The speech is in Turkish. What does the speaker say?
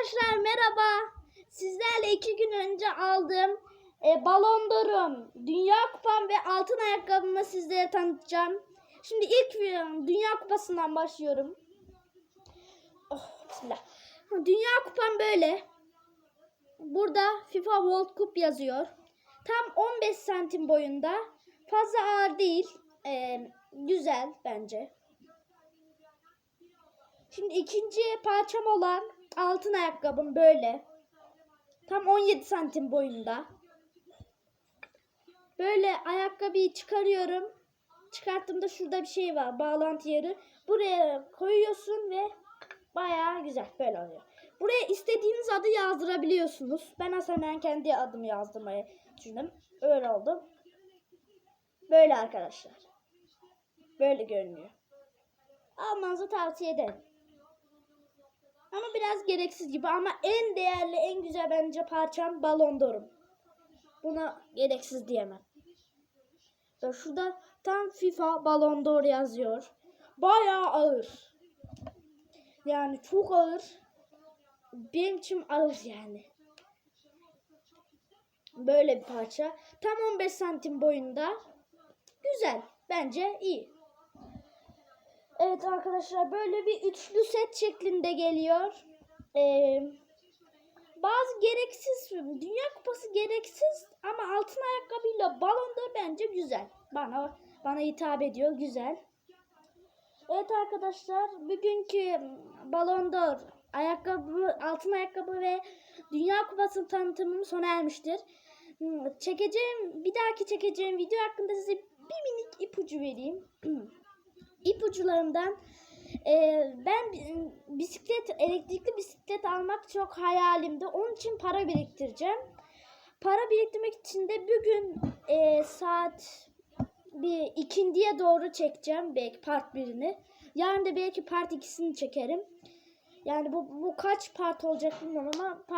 Arkadaşlar merhaba. Sizlerle iki gün önce aldığım e, balon d'Or'um, Dünya Kupam ve altın ayakkabımı sizlere tanıtacağım. Şimdi ilk e, Dünya Kupası'ndan başlıyorum. Oh, bismillah. Dünya Kupam böyle. Burada FIFA World Cup yazıyor. Tam 15 santim boyunda. Fazla ağır değil. E, güzel bence. Şimdi ikinci parçam olan altın ayakkabım böyle. Tam 17 santim boyunda. Böyle ayakkabıyı çıkarıyorum. Çıkarttığımda şurada bir şey var. Bağlantı yeri. Buraya koyuyorsun ve bayağı güzel böyle oluyor. Buraya istediğiniz adı yazdırabiliyorsunuz. Ben aslında ben kendi adımı yazdırmayı düşündüm. Öyle oldu. Böyle arkadaşlar. Böyle görünüyor. Almanızı tavsiye ederim. Ama biraz gereksiz gibi ama en değerli, en güzel bence parçam Balon d'Or'um. Buna gereksiz diyemem. Ve şurada tam FIFA Balon d'Or yazıyor. Bayağı ağır. Yani çok ağır. Benim için ağır yani. Böyle bir parça. Tam 15 santim boyunda. Güzel. Bence iyi. Evet arkadaşlar böyle bir üçlü set şeklinde geliyor. Ee, bazı gereksiz Dünya Kupası gereksiz ama altın ayakkabıyla balon da bence güzel. Bana bana hitap ediyor güzel. Evet arkadaşlar bugünkü balon d'Or ayakkabı altın ayakkabı ve Dünya Kupası tanıtımım sona ermiştir. Hmm, Çekeceğim bir dahaki çekeceğim video hakkında size bir minik ipucu vereyim. ipuçlarından e, ben bi- bisiklet elektrikli bisiklet almak çok hayalimdi. Onun için para biriktireceğim. Para biriktirmek için de bugün e, saat bir ikindiye doğru çekeceğim belki part birini. Yarın da belki part ikisini çekerim. Yani bu, bu kaç part olacak bilmiyorum ama part